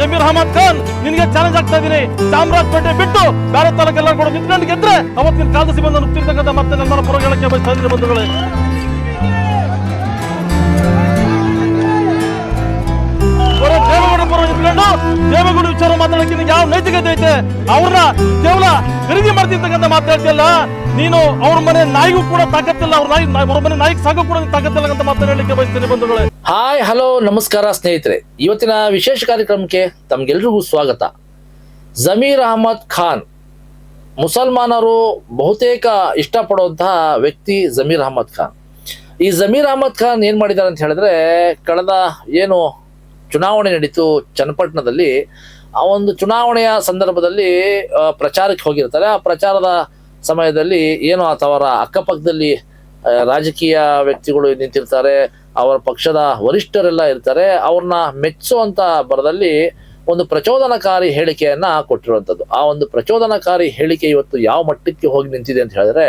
ಜಮೀರ್ ಅಹಮದ್ ಖಾನ್, ನಿನಗೆ ಚಾಲೆಂಜ್ ಆಗ್ತಾ ಇದೀನಿ. ಚಾಮರಾಜಪೇಟೆ ಬಿಟ್ಟು ಬೇರೆ ತಾಲೂಕೆಲ್ಲ ಕೂಡ ನಿಂತ್ಕೊಂಡು ಗೆದ್ರೆ ಅವತ್ತಿನ ಕಾಲದ ಸಿಬ್ಬಂದಿ ಮತ್ತೆ ನನ್ನ ಪುರಗಳಕ್ಕೆ ಬಯಸ್ತಾ ಇದ್ದೀನಿ ಬಂಧುಗಳೇ. ಪರ ಇದ್ಕೊಂಡು ದೇವೇಗೌಡ ವಿಚಾರ ಮಾತಾಡಕ್ಕೆ ಯಾವ ನೈತಿಕತೆ ಐತೆ? ಅವ್ರನ್ನ ಕೇವಲ ಖರೀದಿ ಮಾಡ್ತಿರ್ತಕ್ಕಂಥ ಮಾತಾಡ್ತಿಯಲ್ಲ ನೀನು ಅವ್ರ ಮನೆ ನಾಯಿಗೂ ಕೂಡ ತಾಕತ್ತಿಲ್ಲ, ಅವ್ರ ನಾಯಿ ಅವ್ರ ಮನೆ ನಾಯಿಗೆ ಸಾಕು ಕೂಡ ತಾಕತ್ತಿಲ್ಲ ಅಂತ ಮಾತಾಡಲಿಕ್ಕೆ ಬಯಸ್ತೇನೆ ಬಂಧುಗಳೇ. ಹಾಯ್, ಹಲೋ, ನಮಸ್ಕಾರ ಸ್ನೇಹಿತರೆ. ಇವತ್ತಿನ ವಿಶೇಷ ಕಾರ್ಯಕ್ರಮಕ್ಕೆ ತಮ್ಗೆಲ್ರಿಗೂ ಸ್ವಾಗತ. ಜಮೀರ್ ಅಹಮದ್ ಖಾನ್. ಮುಸಲ್ಮಾನರು ಬಹುತೇಕ ಇಷ್ಟಪಡುವಂತಹ ವ್ಯಕ್ತಿ ಜಮೀರ್ ಅಹಮದ್ ಖಾನ್. ಈ ಜಮೀರ್ ಅಹಮದ್ ಖಾನ್ ಏನ್ ಮಾಡಿದ್ದಾರೆ ಅಂತ ಹೇಳಿದ್ರೆ, ಕಳೆದ ಏನು ಚುನಾವಣೆ ನಡೀತು ಚನ್ನಪಟ್ಟಣದಲ್ಲಿ, ಆ ಒಂದು ಚುನಾವಣೆಯ ಸಂದರ್ಭದಲ್ಲಿ ಪ್ರಚಾರಕ್ಕೆ ಹೋಗಿರ್ತಾರೆ. ಆ ಪ್ರಚಾರದ ಸಮಯದಲ್ಲಿ ಏನು ಅವರ ಅಕ್ಕಪಕ್ಕದಲ್ಲಿ ರಾಜಕೀಯ ವ್ಯಕ್ತಿಗಳು ನಿಂತಿರ್ತಾರೆ, ಅವರ ಪಕ್ಷದ ವರಿಷ್ಠರೆಲ್ಲ ಇರ್ತಾರೆ, ಅವ್ರನ್ನ ಮೆಚ್ಚುವಂತ ಬರದಲ್ಲಿ ಒಂದು ಪ್ರಚೋದನಕಾರಿ ಹೇಳಿಕೆಯನ್ನ ಕೊಟ್ಟಿರುವಂಥದ್ದು. ಆ ಒಂದು ಪ್ರಚೋದನಕಾರಿ ಹೇಳಿಕೆ ಇವತ್ತು ಯಾವ ಮಟ್ಟಕ್ಕೆ ಹೋಗಿ ನಿಂತಿದೆ ಅಂತ ಹೇಳಿದ್ರೆ,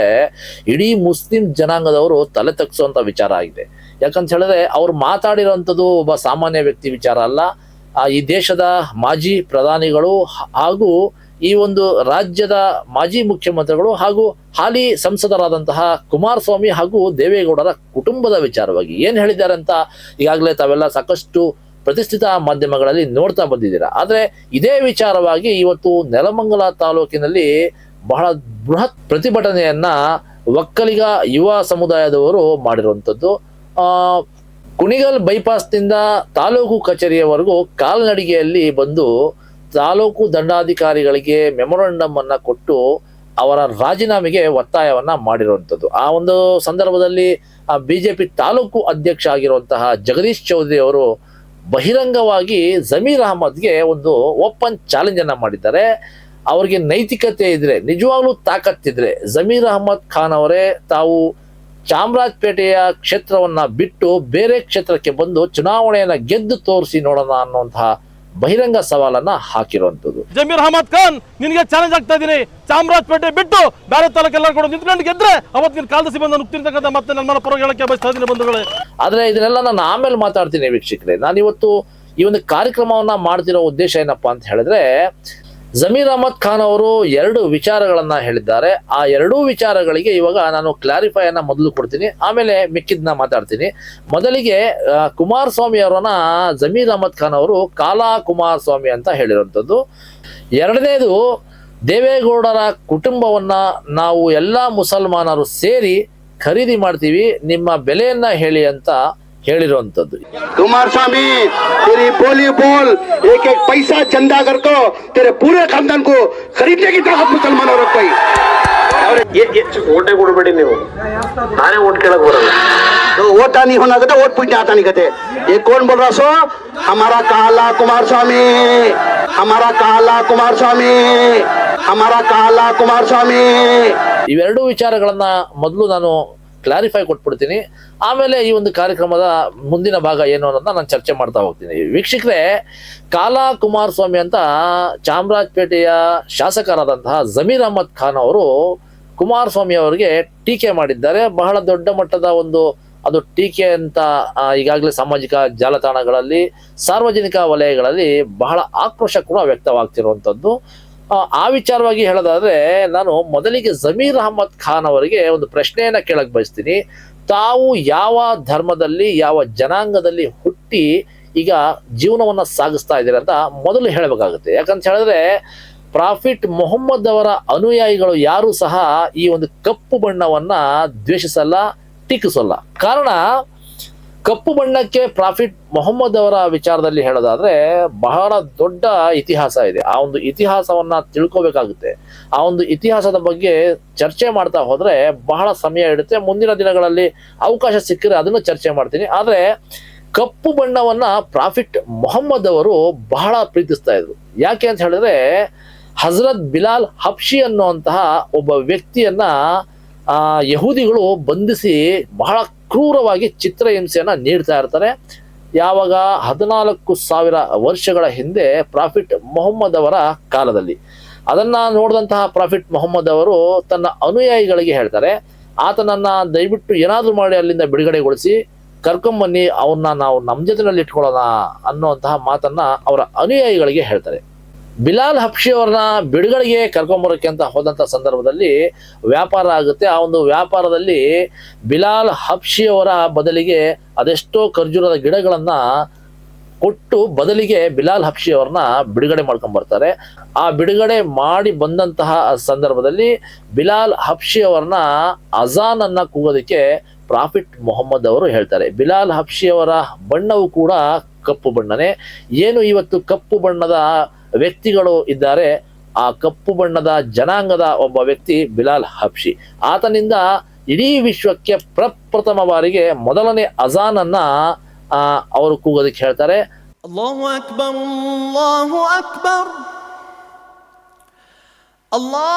ಇಡೀ ಮುಸ್ಲಿಂ ಜನಾಂಗದವರು ತಲೆ ತಗ್ಸುವಂತ ವಿಚಾರ ಆಗಿದೆ. ಯಾಕಂತ ಹೇಳಿದ್ರೆ ಅವ್ರು ಮಾತಾಡಿರುವಂಥದ್ದು ಒಬ್ಬ ಸಾಮಾನ್ಯ ವ್ಯಕ್ತಿ ವಿಚಾರ ಅಲ್ಲ. ಈ ದೇಶದ ಮಾಜಿ ಪ್ರಧಾನಿಗಳು ಹಾಗೂ ಈ ಒಂದು ರಾಜ್ಯದ ಮಾಜಿ ಮುಖ್ಯಮಂತ್ರಿಗಳು ಹಾಗೂ ಹಾಲಿ ಸಂಸದರಾದಂತಹ ಕುಮಾರಸ್ವಾಮಿ ಹಾಗೂ ದೇವೇಗೌಡರ ಕುಟುಂಬದ ವಿಚಾರವಾಗಿ ಏನು ಹೇಳಿದ್ದಾರೆ ಅಂತ ಈಗಾಗಲೇ ತಾವೆಲ್ಲ ಸಾಕಷ್ಟು ಪ್ರತಿಷ್ಠಿತ ಮಾಧ್ಯಮಗಳಲ್ಲಿ ನೋಡ್ತಾ ಬಂದಿದ್ದೀರಾ. ಆದರೆ ಇದೇ ವಿಚಾರವಾಗಿ ಇವತ್ತು ನೆಲಮಂಗಲ ತಾಲೂಕಿನಲ್ಲಿ ಬಹಳ ಬೃಹತ್ ಪ್ರತಿಭಟನೆಯನ್ನ ಒಕ್ಕಲಿಗ ಯುವ ಸಮುದಾಯದವರು ಮಾಡಿರುವಂಥದ್ದು. ಕುಣಿಗಲ್ ಬೈಪಾಸ್ನಿಂದ ತಾಲೂಕು ಕಚೇರಿಯವರೆಗೂ ಕಾಲ್ನಡಿಗೆಯಲ್ಲಿ ಬಂದು ತಾಲೂಕು ದಂಡಾಧಿಕಾರಿಗಳಿಗೆ ಮೆಮೊರಾಂಡಮ್ ಅನ್ನ ಕೊಟ್ಟು ಅವರ ರಾಜೀನಾಮೆಗೆ ಒತ್ತಾಯವನ್ನ ಮಾಡಿರುವಂಥದ್ದು. ಆ ಒಂದು ಸಂದರ್ಭದಲ್ಲಿ ಬಿಜೆಪಿ ತಾಲೂಕು ಅಧ್ಯಕ್ಷ ಆಗಿರುವಂತಹ ಜಗದೀಶ್ ಚೌಧರಿ ಅವರು ಬಹಿರಂಗವಾಗಿ ಜಮೀರ್ ಅಹಮದ್ಗೆ ಒಂದು ಓಪನ್ ಚಾಲೆಂಜ್ ಅನ್ನ ಮಾಡಿದ್ದಾರೆ. ಅವರಿಗೆ ನೈತಿಕತೆ ಇದ್ರೆ, ನಿಜವಾಗ್ಲೂ ತಾಕತ್ತಿದ್ರೆ ಜಮೀರ್ ಅಹಮದ್ ಖಾನ್ ಅವರೇ ತಾವು ಚಾಮರಾಜಪೇಟೆಯ ಕ್ಷೇತ್ರವನ್ನ ಬಿಟ್ಟು ಬೇರೆ ಕ್ಷೇತ್ರಕ್ಕೆ ಬಂದು ಚುನಾವಣೆಯನ್ನ ಗೆದ್ದು ತೋರಿಸಿ ನೋಡೋಣ ಅನ್ನುವಂತಹ ಬಹಿರಂಗ ಸವಾಲನ್ನ ಹಾಕಿರುವಂತದ್ದು ಜಮೀರ್ ಅಹಮದ್ ಖಾನ್ ನಿನಗೆ ಚಾಲೆಂಜ್ ಆಗ್ತಾ ಇದೀನಿ. ಚಾಮರಾಜಪೇಟೆ ಬಿಟ್ಟು ಬೇರೆ ತಾಲೂಕೆಲ್ಲ ಕೂಡ ನಿಂತ್ಕೊಂಡು ಗೆದ್ರೆ ಅವತ್ತಿನ ಕಾಲದ ಸಿಬ್ಬಂದಿ ನುಗ್ತಿರ್ತಕ್ಕಂಥ ಮತ್ತೆ ನನ್ನ ಪರ ಹೇಳಕ್ಕೆ ಬಯಸ್ತಾ ಇದ್ದೀನಿ ಬಂಧುಗಳೇ. ಆದ್ರೆ ಇದನ್ನೆಲ್ಲ ನಾನು ಆಮೇಲೆ ಮಾತಾಡ್ತೀನಿ ವೀಕ್ಷಕರೇ. ನಾನು ಇವತ್ತು ಈ ಒಂದು ಕಾರ್ಯಕ್ರಮವನ್ನ ಮಾಡ್ತಿರೋ ಉದ್ದೇಶ ಏನಪ್ಪಾ ಅಂತ ಹೇಳಿದ್ರೆ ಜಮೀರ್ ಅಹಮದ್ ಖಾನ್ ಅವರು ಎರಡು ವಿಚಾರಗಳನ್ನ ಹೇಳಿದ್ದಾರೆ. ಆ ಎರಡೂ ವಿಚಾರಗಳಿಗೆ ಇವಾಗ ನಾನು ಕ್ಲಾರಿಫೈ ಅನ್ನ ಮೊದಲು ಕೊಡ್ತೀನಿ. ಆಮೇಲೆ ಮಿಕ್ಕಿದ್ನ ಮಾತಾಡ್ತೀನಿ. ಮೊದಲಿಗೆ ಕುಮಾರಸ್ವಾಮಿ ಅವರನ್ನ ಜಮೀರ್ ಅಹಮದ್ ಖಾನ್ ಅವರು ಕಾಲಾ ಕುಮಾರಸ್ವಾಮಿ ಅಂತ ಹೇಳಿರುವಂಥದ್ದು. ಎರಡನೇದು, ದೇವೇಗೌಡರ ಕುಟುಂಬವನ್ನ ನಾವು ಎಲ್ಲಾ ಮುಸಲ್ಮಾನರು ಸೇರಿ ಖರೀದಿ ಮಾಡ್ತೀವಿ. ನಿಮ್ಮ ಬೆಲೆಯನ್ನ ಹೇಳಿ ಅಂತ ಹೇಳಿರುವಂಥದ್ದು कुमार स्वामी तेरी बोली बोल एक एक पैसा चंदा कर को तेरे पूरे खानदान को खरीदने की ताकत मुसलमानों रख पाई ಓಟೇ ಕೊಡಬೇಡಿ ನೀವು ನಾನೇ ಓಟ್ ಕೇಳಕ್ ಬರಲ್ಲ तो वोट नहीं होना कहते वोट पूछने आता नहीं कहते ये कौन बोल रहा सो हमारा काला कुमार स्वामी हमारा काला कुमार स्वामी हमारा काला कुमार स्वामी ಇವೆರಡೂ ವಿಚಾರಗಳನ್ನ ಮೊದಲು ನಾನು ಕ್ಲಾರಿಫೈ ಕೊಟ್ಬಿಡ್ತೀನಿ. ಆಮೇಲೆ ಈ ಒಂದು ಕಾರ್ಯಕ್ರಮದ ಮುಂದಿನ ಭಾಗ ಏನು ಅನ್ನೋದನ್ನ ನಾನು ಚರ್ಚೆ ಮಾಡ್ತಾ ಹೋಗ್ತೀನಿ. ವೀಕ್ಷಕರೇ ಕಾಲಾ ಕುಮಾರಸ್ವಾಮಿ ಅಂತ ಚಾಮರಾಜಪೇಟೆಯ ಶಾಸಕರಾದಂತಹ ಜಮೀರ್ ಅಹಮದ್ ಖಾನ್ ಅವರು ಕುಮಾರಸ್ವಾಮಿ ಅವರಿಗೆ ಟೀಕೆ ಮಾಡಿದ್ದಾರೆ. ಬಹಳ ದೊಡ್ಡ ಮಟ್ಟದ ಒಂದು ಅದು ಟೀಕೆ ಅಂತ ಈಗಾಗಲೇ ಸಾಮಾಜಿಕ ಜಾಲತಾಣಗಳಲ್ಲಿ, ಸಾರ್ವಜನಿಕ ವಲಯಗಳಲ್ಲಿ ಬಹಳ ಆಕ್ರೋಶ ಕೂಡ ವ್ಯಕ್ತವಾಗ್ತಿರುವಂಥದ್ದು ಆ, ವಿಚಾರವಾಗಿ ಹೇಳೋದಾದ್ರೆ ನಾನು ಮೊದಲಿಗೆ ಜಮೀರ್ ಅಹಮದ್ ಖಾನ್ ಅವರಿಗೆ ಒಂದು ಪ್ರಶ್ನೆಯನ್ನ ಕೇಳಕ್ ಬಯಸ್ತೀನಿ. ತಾವು ಯಾವ ಧರ್ಮದಲ್ಲಿ ಯಾವ ಜನಾಂಗದಲ್ಲಿ ಹುಟ್ಟಿ ಈಗ ಜೀವನವನ್ನ ಸಾಗಿಸ್ತಾ ಇದ್ದೀರ ಅಂತ ಮೊದಲು ಹೇಳಬೇಕಾಗುತ್ತೆ. ಯಾಕಂತ ಹೇಳಿದ್ರೆ ಪ್ರಾಫಿಟ್ ಮೊಹಮ್ಮದ್ ಅವರ ಅನುಯಾಯಿಗಳು ಯಾರು ಸಹ ಈ ಒಂದು ಕಪ್ಪು ಬಣ್ಣವನ್ನ ದ್ವೇಷಿಸಲ್ಲ ಟೀಕಿಸಲ್ಲ. ಕಾರಣ ಕಪ್ಪು ಬಣ್ಣಕ್ಕೆ ಪ್ರಾಫಿಟ್ ಮೊಹಮ್ಮದ್ ಅವರ ವಿಚಾರದಲ್ಲಿ ಹೇಳೋದಾದ್ರೆ ಬಹಳ ದೊಡ್ಡ ಇತಿಹಾಸ ಇದೆ. ಆ ಒಂದು ಇತಿಹಾಸವನ್ನ ತಿಳ್ಕೋಬೇಕಾಗುತ್ತೆ. ಆ ಒಂದು ಇತಿಹಾಸದ ಬಗ್ಗೆ ಚರ್ಚೆ ಮಾಡ್ತಾ ಹೋದ್ರೆ ಬಹಳ ಸಮಯ ಇಡುತ್ತೆ ಮುಂದಿನ ದಿನಗಳಲ್ಲಿ ಅವಕಾಶ ಸಿಕ್ಕರೆ ಅದನ್ನು ಚರ್ಚೆ ಮಾಡ್ತೀನಿ. ಆದ್ರೆ ಕಪ್ಪು ಬಣ್ಣವನ್ನ ಪ್ರಾಫಿಟ್ ಮೊಹಮ್ಮದ್ ಅವರು ಬಹಳ ಪ್ರೀತಿಸ್ತಾ ಇದ್ರು. ಯಾಕೆ ಅಂತ ಹೇಳಿದ್ರೆ ಹಜರತ್ ಬಿಲಾಲ್ ಹಬ್ಷಿ ಅನ್ನುವಂತಹ ಒಬ್ಬ ವ್ಯಕ್ತಿಯನ್ನ, ಆ, ಯಹೂದಿಗಳು ಬಂಧಿಸಿ ಬಹಳ ಕ್ರೂರವಾಗಿ ಚಿತ್ರಹಿಂಸೆಯನ್ನು ನೀಡ್ತಾ ಇರ್ತಾರೆ. ಯಾವಾಗ ಹದಿನಾಲ್ಕು ಸಾವಿರ ವರ್ಷಗಳ ಹಿಂದೆ ಪ್ರಾಫಿಟ್ ಮೊಹಮ್ಮದ್ ಅವರ ಕಾಲದಲ್ಲಿ. ಅದನ್ನ ನೋಡಿದಂತಹ ಪ್ರಾಫಿಟ್ ಮೊಹಮ್ಮದ್ ಅವರು ತನ್ನ ಅನುಯಾಯಿಗಳಿಗೆ ಹೇಳ್ತಾರೆ. ಆತನನ್ನ ದಯವಿಟ್ಟು ಏನಾದರೂ ಮಾಡಿ ಅಲ್ಲಿಂದ ಬಿಡುಗಡೆಗೊಳಿಸಿ ಕರ್ಕೊಂಬನ್ನಿ ಅವನ್ನ ನಾವು ನಮ್ಮ ಜೊತೆಯಲ್ಲಿ ಇಟ್ಕೊಳ್ಳೋಣ ಅನ್ನುವಂತಹ ಮಾತನ್ನ ಅವರ ಅನುಯಾಯಿಗಳಿಗೆ ಹೇಳ್ತಾರೆ. ಬಿಲಾಲ್ ಹಬ್ಷಿ ಅವ್ರನ್ನ ಬಿಡುಗಡೆಗೆ ಕರ್ಕೊಂಬರೋಕೆ ಅಂತ ಹೋದಂಥ ಸಂದರ್ಭದಲ್ಲಿ ವ್ಯಾಪಾರ ಆಗುತ್ತೆ. ಆ ಒಂದು ವ್ಯಾಪಾರದಲ್ಲಿ ಬಿಲಾಲ್ ಹಬ್ಷಿ ಅವರ ಬದಲಿಗೆ ಅದೆಷ್ಟೋ ಖರ್ಜೂರದ ಗಿಡಗಳನ್ನು ಕೊಟ್ಟು ಬದಲಿಗೆ ಬಿಲಾಲ್ ಹಬ್ಷಿ ಅವ್ರನ್ನ ಬಿಡುಗಡೆ ಮಾಡ್ಕೊಂಡ್ ಬರ್ತಾರೆ. ಆ ಬಿಡುಗಡೆ ಮಾಡಿ ಬಂದಂತಹ ಸಂದರ್ಭದಲ್ಲಿ ಬಿಲಾಲ್ ಹಬ್ಷಿ ಅಜಾನನ್ನು ಕೂಗೋದಕ್ಕೆ ಪ್ರಾಫಿಟ್ ಮೊಹಮ್ಮದ್ ಅವರು ಹೇಳ್ತಾರೆ. ಬಿಲಾಲ್ ಹಬ್ಷಿ ಅವರ ಬಣ್ಣವು ಕೂಡ ಕಪ್ಪು ಬಣ್ಣನೇ. ಏನು ಇವತ್ತು ಕಪ್ಪು ಬಣ್ಣದ ವ್ಯಕ್ತಿಗಳು ಇದ್ದಾರೆ, ಆ ಕಪ್ಪು ಬಣ್ಣದ ಜನಾಂಗದ ಒಬ್ಬ ವ್ಯಕ್ತಿ ಬಿಲಾಲ್ ಹಬ್ಷಿ. ಆತನಿಂದ ಇಡೀ ವಿಶ್ವಕ್ಕೆ ಪ್ರಪ್ರಥಮ ಬಾರಿಗೆ ಮೊದಲನೇ ಅಜಾನನ್ನ ಅವರು ಕೂಗೋದಕ್ಕೆ ಹೇಳ್ತಾರೆ. ಅಕ್ಬರ್ ಅಲ್ಲಾ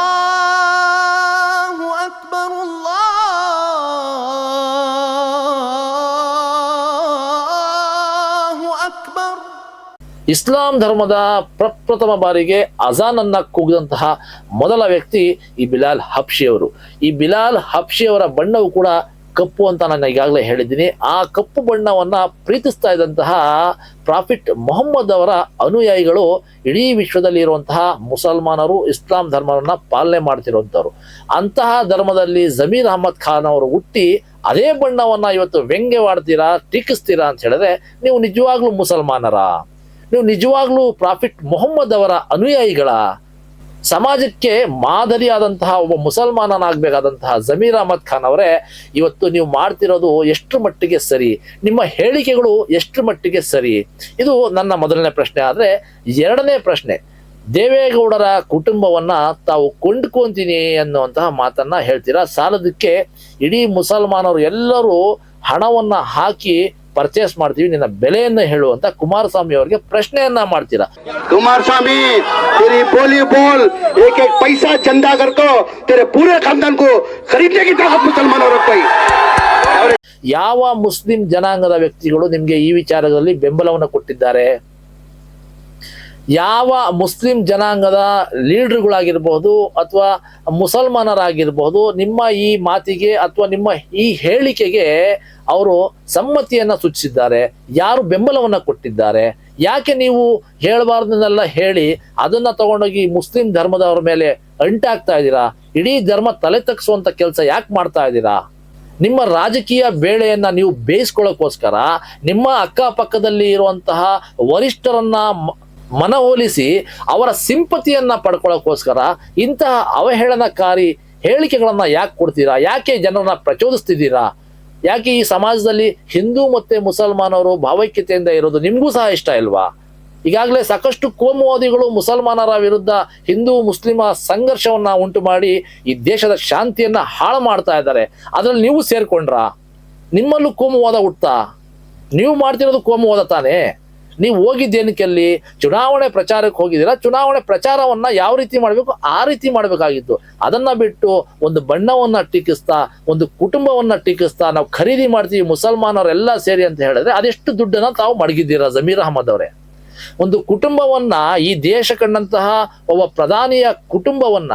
ಇಸ್ಲಾಂ ಧರ್ಮದ ಪ್ರಪ್ರಥಮ ಬಾರಿಗೆ ಅಜಾನ್ ಅನ್ನ ಕೂಗಿದಂತಹ ಮೊದಲ ವ್ಯಕ್ತಿ ಈ ಬಿಲಾಲ್ ಹಬ್ಷಿಯವರು. ಈ ಬಿಲಾಲ್ ಹಬ್ಷಿಯವರ ಬಣ್ಣವು ಕೂಡ ಕಪ್ಪು ಅಂತ ನಾನು ಈಗಾಗಲೇ ಹೇಳಿದ್ದೀನಿ. ಆ ಕಪ್ಪು ಬಣ್ಣವನ್ನ ಪ್ರೀತಿಸ್ತಾ ಇದ್ದಂತಹ ಪ್ರಾಫಿಟ್ ಮೊಹಮ್ಮದ್ ಅವರ ಅನುಯಾಯಿಗಳು ಇಡೀ ವಿಶ್ವದಲ್ಲಿ ಇರುವಂತಹ ಮುಸಲ್ಮಾನರು ಇಸ್ಲಾಂ ಧರ್ಮವನ್ನು ಪಾಲನೆ ಮಾಡ್ತಿರುವಂತವ್ರು ಅಂತಹ ಧರ್ಮದಲ್ಲಿ ಜಮೀರ್ ಅಹಮದ್ ಖಾನ್ ಅವರು ಹುಟ್ಟಿ ಅದೇ ಬಣ್ಣವನ್ನ ಇವತ್ತು ವ್ಯಂಗ್ಯವಾಡ್ತೀರಾ, ಟೀಕಿಸ್ತೀರಾ ಅಂತ ಹೇಳಿದ್ರೆ ನೀವು ನಿಜವಾಗ್ಲೂ ಮುಸಲ್ಮಾನರ? ನೀವು ನಿಜವಾಗ್ಲೂ ಪ್ರಾಫಿಟ್ ಮೊಹಮ್ಮದ್ ಅವರ ಅನುಯಾಯಿಗಳ, ಸಮಾಜಕ್ಕೆ ಮಾದರಿಯಾದಂತಹ ಒಬ್ಬ ಮುಸಲ್ಮಾನನಾಗಬೇಕಾದಂತಹ ಜಮೀರ್ ಅಹಮದ್ ಖಾನ್ ಅವರೇ, ಇವತ್ತು ನೀವು ಮಾಡ್ತಿರೋದು ಎಷ್ಟು ಮಟ್ಟಿಗೆ ಸರಿ? ನಿಮ್ಮ ಹೇಳಿಕೆಗಳು ಎಷ್ಟು ಮಟ್ಟಿಗೆ ಸರಿ? ಇದು ನನ್ನ ಮೊದಲನೇ ಪ್ರಶ್ನೆ. ಆದರೆ ಎರಡನೇ ಪ್ರಶ್ನೆ, ದೇವೇಗೌಡರ ಕುಟುಂಬವನ್ನ ತಾವು ಕೊಂಡ್ಕೊಂತೀನಿ ಅನ್ನುವಂತಹ ಮಾತನ್ನ ಹೇಳ್ತೀರಾ? ಸಾಲದಕ್ಕೆ ಇಡೀ ಮುಸಲ್ಮಾನರು ಎಲ್ಲರೂ ಹಣವನ್ನ ಹಾಕಿ ಪರ್ಚೇಸ್ ಮಾಡ್ತೀವಿ ನಿನ್ನ ಬೆಲೆಯನ್ನ ಹೇಳುವಂತ ಕುಮಾರಸ್ವಾಮಿ ಅವರಿಗೆ ಪ್ರಶ್ನೆಯನ್ನ ಮಾಡ್ತೀರಾ कुमार स्वामी तेरी बोली बोल एक एक पैसा चंदा कर को तेरे पूरे खानदान को खरीदने की ताकत मुसलमानों रख पाई ಯಾವ ಮುಸ್ಲಿಂ ಜನಾಂಗದ ವ್ಯಕ್ತಿಗಳು ನಿಮ್ಗೆ ಈ ವಿಚಾರದಲ್ಲಿ ಬೆಂಬಲವನ್ನು ಕೊಟ್ಟಿದ್ದಾರೆ ಯಾವ ಮುಸ್ಲಿಂ ಜನಾಂಗದ ಲೀಡರ್ಗಳಾಗಿರ್ಬೋದು ಅಥವಾ ಮುಸಲ್ಮಾನರಾಗಿರ್ಬೋದು ನಿಮ್ಮ ಈ ಮಾತಿಗೆ ಅಥವಾ ನಿಮ್ಮ ಈ ಹೇಳಿಕೆಗೆ ಅವರು ಸಮ್ಮತಿಯನ್ನ ಸೂಚಿಸಿದ್ದಾರೆ, ಯಾರು ಬೆಂಬಲವನ್ನು ಕೊಟ್ಟಿದ್ದಾರೆ, ಯಾಕೆ ನೀವು ಹೇಳಬಾರ್ದನ್ನೆಲ್ಲ ಹೇಳಿ ಅದನ್ನ ತಗೊಂಡೋಗಿ ಮುಸ್ಲಿಂ ಧರ್ಮದವರ ಮೇಲೆ ಅಂಟಾಗ್ತಾ ಇದ್ದೀರಾ? ಇಡೀ ಧರ್ಮ ತಲೆ ತಗ್ಸುವಂಥ ಕೆಲಸ ಯಾಕೆ ಮಾಡ್ತಾ ಇದ್ದೀರಾ? ನಿಮ್ಮ ರಾಜಕೀಯ ಬೇಳೆಯನ್ನ ನೀವು ಬೇಯಿಸ್ಕೊಳ್ಳೋಕ್ಕೋಸ್ಕರ ನಿಮ್ಮ ಅಕ್ಕಪಕ್ಕದಲ್ಲಿ ಇರುವಂತಹ ವರಿಷ್ಠರನ್ನ ಮನವೊಲಿಸಿ ಅವರ ಸಿಂಪತಿಯನ್ನು ಪಡ್ಕೊಳ್ಳೋಕ್ಕೋಸ್ಕರ ಇಂತಹ ಅವಹೇಳನಕಾರಿ ಹೇಳಿಕೆಗಳನ್ನು ಯಾಕೆ ಕೊಡ್ತೀರಾ? ಯಾಕೆ ಜನರನ್ನ ಪ್ರಚೋದಿಸ್ತಿದ್ದೀರಾ? ಯಾಕೆ ಈ ಸಮಾಜದಲ್ಲಿ ಹಿಂದೂ ಮತ್ತೆ ಮುಸಲ್ಮಾನರು ಭಾವೈಕ್ಯತೆಯಿಂದ ಇರೋದು ನಿಮಗೂ ಸಹ ಇಷ್ಟ ಇಲ್ವಾ? ಈಗಾಗಲೇ ಸಾಕಷ್ಟು ಕೋಮುವಾದಿಗಳು ಮುಸಲ್ಮಾನರ ವಿರುದ್ಧ ಹಿಂದೂ ಮುಸ್ಲಿಮ ಸಂಘರ್ಷವನ್ನ ಉಂಟು ಮಾಡಿ ಈ ದೇಶದ ಶಾಂತಿಯನ್ನ ಹಾಳು ಮಾಡ್ತಾ ಇದ್ದಾರೆ. ಅದ್ರಲ್ಲಿ ನೀವು ಸೇರಿಕೊಂಡ್ರಾ? ನಿಮ್ಮಲ್ಲೂ ಕೋಮುವಾದ ಹುಟ್ಟ ನೀವು ಮಾಡ್ತಿರೋದು ಕೋಮುವಾದ ತಾನೇ? ನೀವು ಹೋಗಿದ್ದೇನಕ್ಕೆ ಅಲ್ಲಿ ಚುನಾವಣೆ ಪ್ರಚಾರಕ್ಕೆ ಹೋಗಿದ್ದೀರ? ಚುನಾವಣೆ ಪ್ರಚಾರವನ್ನ ಯಾವ ರೀತಿ ಮಾಡಬೇಕು? ಆ ರೀತಿ ಮಾಡಬೇಕಾಗಿತ್ತು. ಅದನ್ನ ಬಿಟ್ಟು ಒಂದು ಬಣ್ಣವನ್ನ ಟೀಕಿಸ್ತಾ, ಒಂದು ಕುಟುಂಬವನ್ನ ಟೀಕಿಸ್ತಾ ನಾವು ಖರೀದಿ ಮಾಡ್ತೀವಿ ಮುಸಲ್ಮಾನರೆಲ್ಲ ಸೇರಿ ಅಂತ ಹೇಳಿದ್ರೆ ಅದೆಷ್ಟು ದುಡ್ಡನ್ನ ತಾವು ಮಡಗಿದ್ದೀರಾ ಜಮೀರ್ ಅಹಮದ್ ಅವರೇ? ಒಂದು ಕುಟುಂಬವನ್ನ, ಈ ದೇಶ ಕಂಡಂತಹ ಒಬ್ಬ ಪ್ರಧಾನಿಯ ಕುಟುಂಬವನ್ನ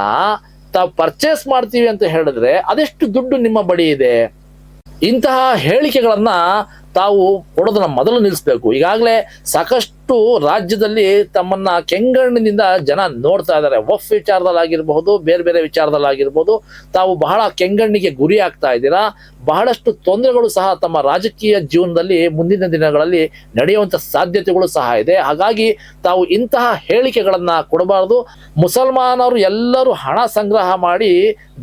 ತಾವು ಪರ್ಚೇಸ್ ಮಾಡ್ತೀವಿ ಅಂತ ಹೇಳಿದ್ರೆ ಅದೆಷ್ಟು ದುಡ್ಡು ನಿಮ್ಮ ಬಳಿ ಇದೆ? ಇಂತಹ ಹೇಳಿಕೆಗಳನ್ನು ತಾವು ಕೊಡೋದನ್ನ ಮೊದಲು ನಿಲ್ಲಿಸ್ಬೇಕು. ಈಗಾಗಲೇ ಸಾಕಷ್ಟು ರಾಜ್ಯದಲ್ಲಿ ತಮ್ಮನ್ನ ಕೆಂಗಣ್ಣಿನಿಂದ ಜನ ನೋಡ್ತಾ ಇದ್ದಾರೆ. ವಫ್ ವಿಚಾರದಲ್ಲಾಗಿರಬಹುದು, ಬೇರೆ ಬೇರೆ ವಿಚಾರದಲ್ಲಾಗಿರ್ಬೋದು ತಾವು ಬಹಳ ಕೆಂಗಣ್ಣಿಗೆ ಗುರಿ ಆಗ್ತಾ ಇದ್ದೀರಾ? ಬಹಳಷ್ಟು ತೊಂದರೆಗಳು ಸಹ ತಮ್ಮ ರಾಜಕೀಯ ಜೀವನದಲ್ಲಿ ಮುಂದಿನ ದಿನಗಳಲ್ಲಿ ನಡೆಯುವಂತ ಸಾಧ್ಯತೆಗಳು ಸಹ ಇದೆ. ಹಾಗಾಗಿ ತಾವು ಇಂತಹ ಹೇಳಿಕೆಗಳನ್ನ ಕೊಡಬಾರದು. ಮುಸಲ್ಮಾನರು ಎಲ್ಲರೂ ಹಣ ಸಂಗ್ರಹ ಮಾಡಿ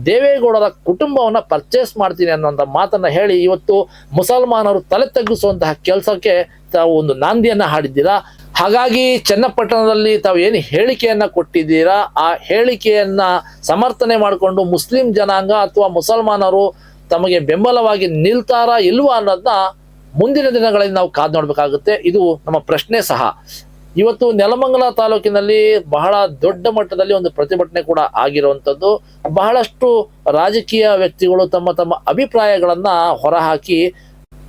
ದೇವೇಗೌಡರ ಕುಟುಂಬವನ್ನ ಪರ್ಚೇಸ್ ಮಾಡ್ತೀನಿ ಅನ್ನೋ ಮಾತನ್ನ ಹೇಳಿ ಇವತ್ತು ಮುಸಲ್ಮಾನರು ತಲೆ ತಗ್ಗಿಸುವಂತಹ ಕೆಲಸಕ್ಕೆ ತಾವು ಒಂದು ನಾಂದಿಯನ್ನು ಹಾಡಿದ್ದೀರಾ? ಹಾಗಾಗಿ ಚನ್ನಪಟ್ಟಣದಲ್ಲಿ ತಾವು ಏನು ಹೇಳಿಕೆಯನ್ನ ಕೊಟ್ಟಿದ್ದೀರಾ? ಆ ಹೇಳಿಕೆಯನ್ನ ಸಮರ್ಥನೆ ಮಾಡಿಕೊಂಡು ಮುಸ್ಲಿಂ ಜನಾಂಗ ಅಥವಾ ಮುಸಲ್ಮಾನರು ತಮಗೆ ಬೆಂಬಲವಾಗಿ ನಿಲ್ತಾರಾ ಇಲ್ವಾ ಅನ್ನೋದನ್ನ ಮುಂದಿನ ದಿನಗಳಲ್ಲಿ ನಾವು ಕಾದು ನೋಡಬೇಕಾಗುತ್ತೆ. ಇದು ನಮ್ಮ ಪ್ರಶ್ನೆ ಸಹ. ಇವತ್ತು ನೆಲಮಂಗಲ ತಾಲೂಕಿನಲ್ಲಿ ಬಹಳ ದೊಡ್ಡ ಮಟ್ಟದಲ್ಲಿ ಒಂದು ಪ್ರತಿಭಟನೆ ಕೂಡ ಆಗಿರುವಂಥದ್ದು. ಬಹಳಷ್ಟು ರಾಜಕೀಯ ವ್ಯಕ್ತಿಗಳು ತಮ್ಮ ತಮ್ಮ ಅಭಿಪ್ರಾಯಗಳನ್ನು ಹೊರಹಾಕಿ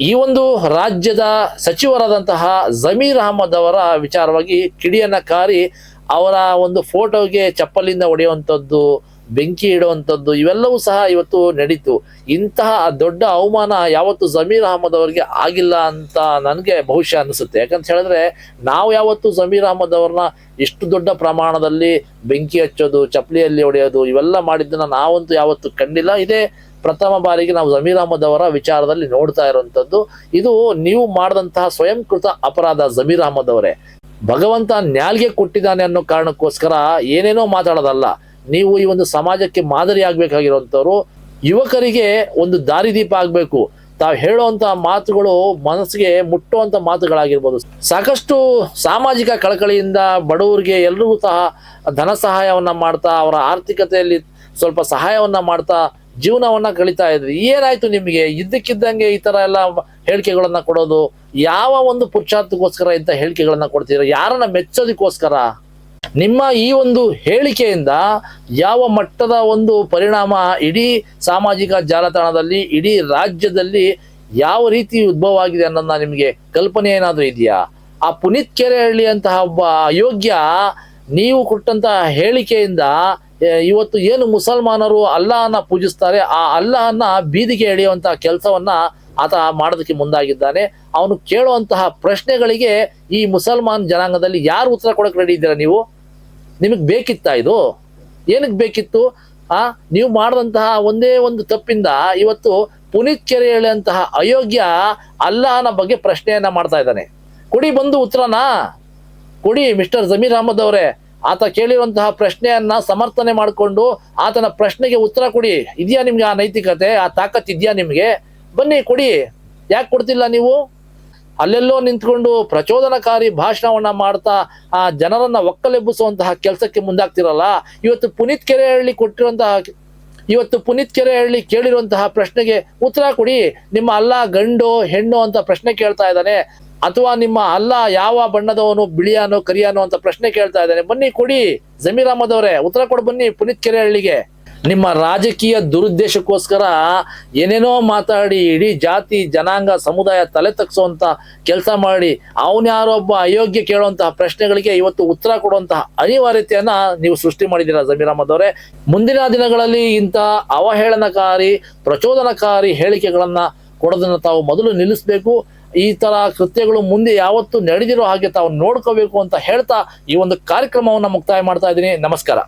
ಈ ಒಂದು ರಾಜ್ಯದ ಸಚಿವರಾದಂತಹ ಜಮೀರ್ ಅಹಮದ್ ಅವರ ವಿಚಾರವಾಗಿ ಕಿಡಿಯನ್ನ ಕಾರಿ ಅವರ ಒಂದು ಫೋಟೋಗೆ ಚಪ್ಪಲಿಂದ ಹೊಡೆಯುವಂಥದ್ದು, ಬೆಂಕಿ ಇಡುವಂಥದ್ದು ಇವೆಲ್ಲವೂ ಸಹ ಇವತ್ತು ನಡೀತು. ಇಂತಹ ದೊಡ್ಡ ಅವಮಾನ ಯಾವತ್ತು ಜಮೀರ್ ಅಹಮದ್ ಅವರಿಗೆ ಆಗಿಲ್ಲ ಅಂತ ನನಗೆ ಬಹುಶಃ ಅನಿಸುತ್ತೆ. ಯಾಕಂತ ಹೇಳಿದ್ರೆ ನಾವು ಯಾವತ್ತು ಜಮೀರ್ ಅಹಮದ್ ಅವ್ರನ್ನ ಇಷ್ಟು ದೊಡ್ಡ ಪ್ರಮಾಣದಲ್ಲಿ ಬೆಂಕಿ ಹಚ್ಚೋದು, ಚಪ್ಪಲಿಯಲ್ಲಿ ಹೊಡೆಯೋದು ಇವೆಲ್ಲ ಮಾಡಿದ್ದನ್ನ ನಾವಂತೂ ಯಾವತ್ತು ಕಂಡಿಲ್ಲ. ಇದೇ ಪ್ರಥಮ ಬಾರಿಗೆ ನಾವು ಜಮೀರ್ ಅಹಮದ್ ಅವರ ವಿಚಾರದಲ್ಲಿ ನೋಡ್ತಾ ಇರುವಂಥದ್ದು, ಇದು ನೀವು ಮಾಡಿದಂತಹ ಸ್ವಯಂಕೃತ ಅಪರಾಧ ಜಮೀರ್ ಅಹಮದ್ ಅವರೇ. ಭಗವಂತ ನ್ಯಾಲ್ಗೆ ಕೊಟ್ಟಿದ್ದಾನೆ ಅನ್ನೋ ಕಾರಣಕ್ಕೋಸ್ಕರ ಏನೇನೋ ಮಾತಾಡೋದಲ್ಲ, ನೀವು ಈ ಒಂದು ಸಮಾಜಕ್ಕೆ ಮಾದರಿ ಯುವಕರಿಗೆ ಒಂದು ದಾರಿದೀಪ ಆಗಬೇಕು. ತಾವು ಹೇಳುವಂತ ಮಾತುಗಳು ಮನಸ್ಸಿಗೆ ಮುಟ್ಟುವಂತ ಮಾತುಗಳಾಗಿರ್ಬೋದು. ಸಾಕಷ್ಟು ಸಾಮಾಜಿಕ ಕಳಕಳಿಯಿಂದ ಬಡವರಿಗೆ ಎಲ್ರಿಗೂ ಸಹ ಧನ ಸಹಾಯವನ್ನ ಮಾಡ್ತಾ, ಅವರ ಆರ್ಥಿಕತೆಯಲ್ಲಿ ಸ್ವಲ್ಪ ಸಹಾಯವನ್ನ ಮಾಡ್ತಾ ಜೀವನವನ್ನ ಕಳೀತಾ ಇದ್ರಿ. ಏನಾಯ್ತು ನಿಮಗೆ? ಇದ್ದಕ್ಕಿದ್ದಂಗೆ ಈ ತರ ಎಲ್ಲ ಹೇಳಿಕೆಗಳನ್ನ ಕೊಡೋದು, ಯಾವ ಒಂದು ಪುರುಷಾರ್ಥಕ್ಕೋಸ್ಕರ ಇಂಥ ಹೇಳಿಕೆಗಳನ್ನ ಕೊಡ್ತೀರಾ? ಯಾರನ್ನ ಮೆಚ್ಚೋದಕ್ಕೋಸ್ಕರ? ನಿಮ್ಮ ಈ ಒಂದು ಹೇಳಿಕೆಯಿಂದ ಯಾವ ಮಟ್ಟದ ಒಂದು ಪರಿಣಾಮ ಇಡೀ ಸಾಮಾಜಿಕ ಜಾಲತಾಣದಲ್ಲಿ, ಇಡೀ ರಾಜ್ಯದಲ್ಲಿ ಯಾವ ರೀತಿ ಉದ್ಭವ ಆಗಿದೆ ಅನ್ನೋದನ್ನ ನಿಮಗೆ ಕಲ್ಪನೆ ಏನಾದರೂ ಇದೆಯಾ? ಆ ಪುನೀತ್ ಕೆರೆಹಳ್ಳಿ ಅಂತಹ ಒಬ್ಬ ಅಯೋಗ್ಯ, ನೀವು ಕೊಟ್ಟಂತಹ ಹೇಳಿಕೆಯಿಂದ ಇವತ್ತು ಏನು ಮುಸಲ್ಮಾನರು ಅಲ್ಲಾಹನ ಪೂಜಿಸ್ತಾರೆ, ಆ ಅಲ್ಲಾಹನ ಬೀದಿಗೆ ಎಳೆಯುವಂತಹ ಕೆಲಸವನ್ನ ಆತ ಮಾಡೋದಕ್ಕೆ ಮುಂದಾಗಿದ್ದಾನೆ. ಅವನು ಕೇಳುವಂತಹ ಪ್ರಶ್ನೆಗಳಿಗೆ ಈ ಮುಸಲ್ಮಾನ್ ಜನಾಂಗದಲ್ಲಿ ಯಾರು ಉತ್ತರ ಕೊಡಕ್ಕೆ ರೆಡಿ ಇದ್ದೀರಾ ನೀವು? ನಿಮಗೆ ಬೇಕಿತ್ತಾ ಇದು? ಏನಕ್ಕೆ ಬೇಕಿತ್ತು? ಆ, ನೀವು ಮಾಡಿದಂತಹ ಒಂದೇ ಒಂದು ತಪ್ಪಿಂದ ಇವತ್ತು ಪುನೀತ್ ಕೆರೆ ಹೇಳುವಂತಹ ಅಯೋಗ್ಯ ಅಲ್ಲಾಹನ ಬಗ್ಗೆ ಪ್ರಶ್ನೆಯನ್ನ ಮಾಡ್ತಾ ಇದ್ದಾನೆ. ಕೊಡಿ ಬಂದು ಉತ್ತರನಾ? ಕೊಡಿ, ಮಿಸ್ಟರ್ ಜಮೀರ್ ಅಹಮದ್ ಅವರೇ. ಆತ ಕೇಳಿರುವಂತಹ ಪ್ರಶ್ನೆಯನ್ನ ಸಮರ್ಥನೆ ಮಾಡಿಕೊಂಡು ಆತನ ಪ್ರಶ್ನೆಗೆ ಉತ್ತರ ಕೊಡಿ. ಇದೆಯಾ ನಿಮ್ಗೆ ಆ ನೈತಿಕತೆ? ಆ ತಾಕತ್ ಇದೆಯಾ ನಿಮಗೆ? ಬನ್ನಿ, ಕೊಡಿ. ಯಾಕೆ ಕೊಡ್ತಿಲ್ಲ ನೀವು? ಅಲ್ಲೆಲ್ಲೋ ನಿಂತ್ಕೊಂಡು ಪ್ರಚೋದನಕಾರಿ ಭಾಷಣವನ್ನ ಮಾಡ್ತಾ ಆ ಜನರನ್ನ ಒಕ್ಕಲೆಬ್ಬಿಸುವಂತಹ ಕೆಲಸಕ್ಕೆ ಮುಂದಾಗ್ತಿರಲ್ಲ? ಇವತ್ತು ಪುನೀತ್ ಕೆರೆಹಳ್ಳಿ ಕೊಟ್ಟಿರುವಂತಹ ಇವತ್ತು ಪುನೀತ್ ಕೆರೆಹಳ್ಳಿ ಕೇಳಿರುವಂತಹ ಪ್ರಶ್ನೆಗೆ ಉತ್ತರ ಕೊಡಿ. ನಿಮ್ಮ ಅಲ್ಲ, ಗಂಡು, ಹೆಣ್ಣು ಅಂತ ಪ್ರಶ್ನೆ ಕೇಳ್ತಾ ಇದ್ದಾನೆ. ಅಥವಾ ನಿಮ್ಮ ಅಲ್ಲ ಯಾವ ಬಣ್ಣದವನು ಬಿಳಿಯಾನೋ ಕರಿಯಾನೋ ಅಂತ ಪ್ರಶ್ನೆ ಕೇಳ್ತಾ ಇದ್ದಾನೆ, ಬನ್ನಿ ಕೊಡಿ. ಜಮೀರ್ ಅಹಮದ್ ಅವರೇ, ಉತ್ತರ ಕೊಡು ಬನ್ನಿ ಪುನೀತ್ ಕೆರೆಹಳ್ಳಿಗೆ ನಿಮ್ಮ ರಾಜಕೀಯ ದುರುದ್ದೇಶಕ್ಕೋಸ್ಕರ ಏನೇನೋ ಮಾತಾಡಿ, ಇಡೀ ಜಾತಿ, ಜನಾಂಗ, ಸಮುದಾಯ ತಲೆ ತಗ್ಸುವಂತ ಕೆಲಸ ಮಾಡಿ ಅವನ್ಯಾರೊಬ್ಬ ಅಯೋಗ್ಯ ಕೇಳುವಂತಹ ಪ್ರಶ್ನೆಗಳಿಗೆ ಇವತ್ತು ಉತ್ತರ ಕೊಡುವಂತಹ ಅನಿವಾರ್ಯತೆಯನ್ನ ನೀವು ಸೃಷ್ಟಿ ಮಾಡಿದ್ದೀರಾ ಜಮೀರ್ ಅಹಮದ್ ಅವರೇ? ಮುಂದಿನ ದಿನಗಳಲ್ಲಿ ಇಂತಹ ಅವಹೇಳನಕಾರಿ, ಪ್ರಚೋದನಕಾರಿ ಹೇಳಿಕೆಗಳನ್ನ ಕೊಡೋದನ್ನ ತಾವು ಮೊದಲು ನಿಲ್ಲಿಸಬೇಕು. ಈ ತರ ಕೃತ್ಯಗಳು ಮುಂದೆ ಯಾವತ್ತು ನಡೆದಿರೋ ಹಾಗೆ ತಾವು ನೋಡ್ಕೋಬೇಕು ಅಂತ ಹೇಳ್ತಾ ಈ ಒಂದು ಕಾರ್ಯಕ್ರಮವನ್ನು ಮುಕ್ತಾಯ ಮಾಡ್ತಾ ಇದ್ದೀನಿ. ನಮಸ್ಕಾರ.